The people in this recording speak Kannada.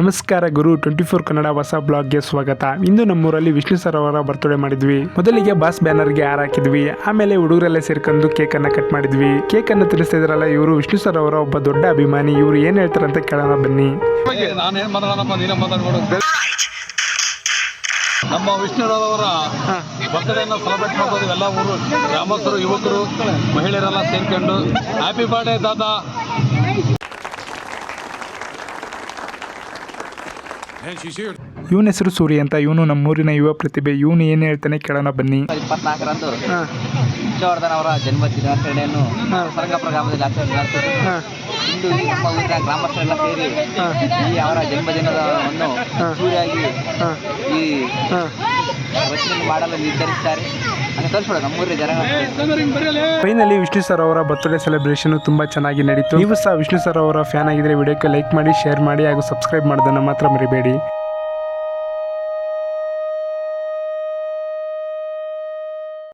ನಮಸ್ಕಾರ ಗುರು. ಟ್ವೆಂಟಿ ಫೋರ್ ಕನ್ನಡ ಹೊಸ ಬ್ಲಾಗ್ಗೆ ಸ್ವಾಗತ. ಇಂದು ನಮ್ಮೂರಲ್ಲಿ ವಿಷ್ಣು ಸರ್ ಅವರ ಬರ್ತ್ಡೇ ಮಾಡಿದ್ವಿ. ಮೊದಲಿಗೆ ಬಾಸ್ ಬ್ಯಾನರ್ಗೆ ಹಾರ ಹಾಕಿದ್ವಿ. ಆಮೇಲೆ ಹುಡುಗರೆಲ್ಲ ಸೇರ್ಕೊಂಡು ಕೇಕ್ ಅನ್ನ ಕಟ್ ಮಾಡಿದ್ವಿ. ಕೇಕ್ ಅನ್ನು ತಿನ್ನಿಸ್ತಾ ಇದ್ರಲ್ಲ ಇವರು ವಿಷ್ಣು ಸರ್ ಅವರ ಒಬ್ಬ ದೊಡ್ಡ ಅಭಿಮಾನಿ. ಇವರು ಏನ್ ಹೇಳ್ತಾರಂತ ಕೇಳೋಣ ಬನ್ನಿ. ನಮ್ಮ ವಿಷ್ಣುರವರ ಬರ್ತ್ಡೇನ ಸೆಲೆಬ್ರೇಟ್ ಮಾಡ್ಬೋದು ಎಲ್ಲ ಊರು. ಗ್ರಾಮಸ್ಥರು, ಯುವಕರು, ಮಹಿಳೆಯರೆಲ್ಲ ಸೇರ್ಕೊಂಡು ಹ್ಯಾಪಿ ಬರ್ಡೇ ದಾದಾ. ಇವನ ಹೆಸರು ಸೂರ್ಯ ಅಂತ ಇವನು ನಮ್ಮೂರಿನ ಯುವ ಪ್ರತಿಭೆ. ಇವನು ಏನ್ ಹೇಳ್ತಾನೆ ಕೇಳೋಣ ಬನ್ನಿ. ಇಪ್ಪತ್ನಾಲ್ಕರಂದು ವಿಜಯವರ್ಧನ್ ಅವರ ಜನ್ಮ ದಿನಾಚರಣೆಯನ್ನು ಸರಂಗಪುರ ಗ್ರಾಮದಲ್ಲಿ ಆಚರಿಸಲಾಗುತ್ತದೆ ಇಂದು ನಮ್ಮ ಊರಿನ ಗ್ರಾಮಸ್ಥರೆಲ್ಲ ಸೇರಿ ಈ ಅವರ ಜನ್ಮದಿನವನ್ನು ಸೂರ್ಯಾಗಿ ಈ ರಚನೆ ಮಾಡಲು ನಿರ್ಧರಿಸಿದ್ದಾರೆ ಫೈನಲಿ ವಿಷ್ಣು ಸರ್ ಅವರ ಬರ್ತ್ಡೇ ಸೆಲೆಬ್ರೇಷನ್ ತುಂಬಾ ಚೆನ್ನಾಗಿ ನಡೀತು. ನೀವು ಸಹ ವಿಷ್ಣು ಸರ್ ಅವರ ಫ್ಯಾನ್ ಆಗಿದ್ರೆ ವಿಡಿಯೋಕ್ಕೆ ಲೈಕ್ ಮಾಡಿ, ಶೇರ್ ಮಾಡಿ ಹಾಗೂ ಸಬ್ಸ್ಕ್ರೈಬ್ ಮಾಡೋದನ್ನ ಮಾತ್ರ ಮರಿಬೇಡಿ.